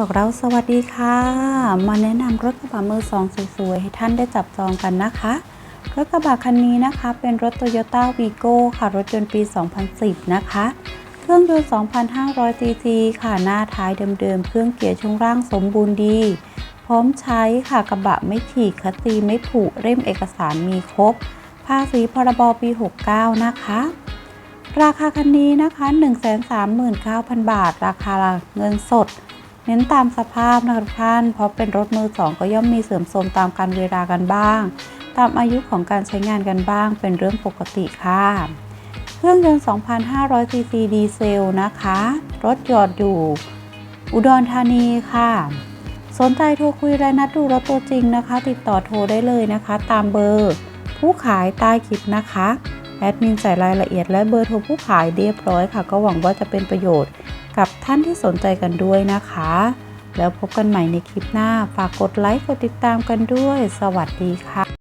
บอกเราสวัสดีค่ะ มาแนะนำรถกระบะมือสองสวยๆ ให้ท่านได้จับจองกันนะคะ รถกระบะคันนี้นะคะเป็นรถ Toyota Vigo ค่ะ รถยนต์ปี 2010 นะคะ เครื่องยนต์ 2,500 cc ค่ะ หน้าท้ายเดิมๆ เครื่องเกียร์ช่วงล่างสมบูรณ์ดี พร้อมใช้ค่ะ กระบะไม่ฉีกคัสซีไม่ผุเล่มเอกสารมีครบ ภาษีพรบปี 69 นะคะราคาคันนี้นะคะ 139,000 บาท ราคาเงินสด เน้นตามสภาพนะคะทุกท่าน เพราะเป็นรถมือสองก็ย่อมมีเสื่อมโทรมตามการเวลากันบ้าง ตามอายุของการใช้งานกันบ้าง เป็นเรื่องปกติค่ะ เครื่องยนต์ 2,500 ซีซีดีเซลนะคะ รถจอดอยู่ อุดรธานีค่ะ สนใจโทรคุยและนัดดูรถตัวจริงนะคะ ติดต่อโทรได้เลยนะคะ ตามเบอร์ ผู้ขายใต้คลิปนะคะแอดมินใส่รายละเอียดและเบอร์โทรผู้ขายเรียบร้อยค่ะ ก็หวังว่าจะเป็นประโยชน์ กับท่านที่สนใจกันด้วยนะคะ แล้วพบกันใหม่ในคลิปหน้า ฝากกดไลค์ กดติดตามกันด้วย สวัสดีค่ะ